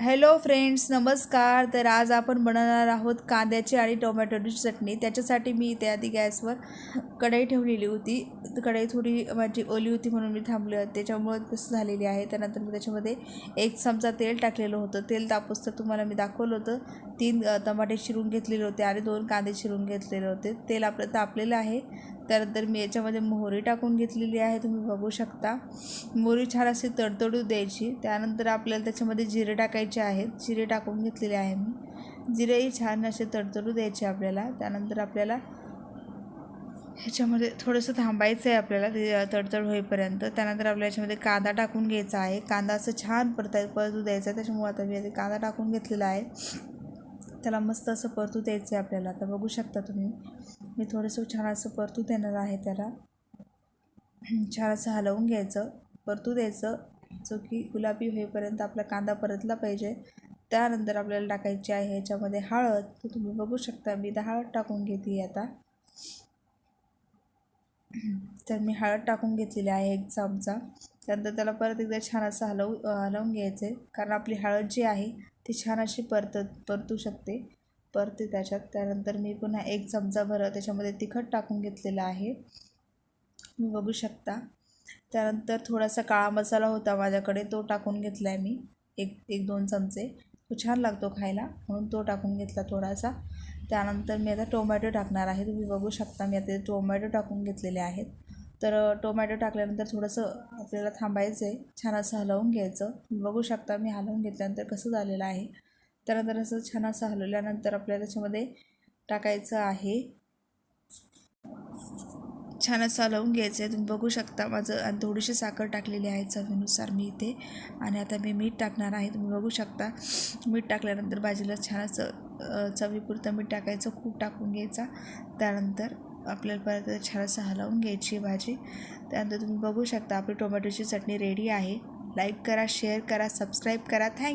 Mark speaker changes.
Speaker 1: Hello friends नमस्कार. तर आज आपण बनवणार आहोत कांद्याची आणि टोमॅटोची चटणी. त्याच्यासाठी मी इथे आधी गॅसवर कढई ठेवलेली होती. तर कढई थोडी माझी ओली होती म्हणून मी थांबले होते. त्याच्यामुळे तसं झालेली आहे. त्यानंतर मी त्याच्यामध्ये एक चमचा तेल टाकलेलं होतं. तेल तापूस तर तुम्हाला मी दाखवलं होतं. तीन टमाटे चिरून घेतलेले होते आणि दोन कांदे चिरून घेतलेले होते. तेल आपलं तापलेलं आहे. त्यानंतर मी याच्यामध्ये मोहरी टाकून घेतलेली आहे. तुम्ही बघू शकता. मोहरी छान अशी तडतडू द्यायची. त्यानंतर आपल्याला त्याच्यामध्ये जिरे टाकायचे आहेत. जिरे टाकून घेतलेले आहे मी. जिरेही छान असे तडतडू द्यायचे आपल्याला. त्यानंतर आपल्याला ह्याच्यामध्ये थोडंसं थांबायचं आहे आपल्याला. ते तडतड होईपर्यंत. त्यानंतर आपल्या याच्यामध्ये कांदा टाकून घ्यायचा आहे. कांदा असं छान परताय परतू द्यायचा आहे. त्याच्यामुळे आता मी आता कांदा टाकून घेतलेला आहे. त्याला मस्त असं परतू द्यायचं आहे आपल्याला. आता बघू शकता तुम्ही. मी थोडंसं छान असं परतू देणार आहे त्याला. छान असं हलवून घ्यायचं. परतू द्यायचं. जो की गुलाबी होईपर्यंत आपला कांदा परतला पाहिजे. त्यानंतर आपल्याला टाकायची आहे ह्याच्यामध्ये हळद. तर तुम्ही बघू शकता मी इथं हळद टाकून घेते आता. तर मी हळद टाकून घेतलेली आहे एक चमचा. त्यानंतर त्याला परत एकदा छान असं हलवू हलवून घ्यायचं. आहे कारण आपली हळद जी आहे ती छान अशी परत परतू शकते. परते त्याच्यात. त्यानंतर मी पुन्हा एक चमचा भर त्याच्यामध्ये तिखट टाकून घेतलेलं आहे. तुम्ही बघू शकता. त्यानंतर थोडासा काळा मसाला होता माझ्याकडे तो टाकून घेतला आहे मी. एक एक दोन चमचे. तो छान लागतो खायला म्हणून तो टाकून घेतला थोडासा. त्यानंतर मी आता टोमॅटो टाकणार आहे. तुम्ही बघू शकता मी आता टोमॅटो टाकून घेतलेले आहेत. तर टोमॅटो टाकल्यानंतर थोडंसं आपल्याला थांबायचं आहे छान असं हलवून घ्यायचं. बघू शकता मी हलवून घेतल्यानंतर कसं झालेलं आहे. त्यानंतर असं छान असं हलवल्यानंतर आपल्याला त्याच्यामध्ये टाकायचं आहे छान असं हलवून घ्यायचं आहे. तुम्ही बघू शकता माझं आणि थोडीशी साखर टाकलेली आहे चवीनुसार मी इथे. आणि आता मी मीठ टाकणार आहे. तुम्ही बघू शकता. मीठ टाकल्यानंतर भाजीला छान असं चवीपुरतं मीठ टाकायचं. खूप टाकून घ्यायचा. त्यानंतर आपल्याला परत छान असं हलवून घ्यायची भाजी. त्यानंतर तुम्ही बघू शकता आपली टोमॅटोची चटणी रेडी आहे. लाईक करा शेअर करा सबस्क्राईब करा. थँक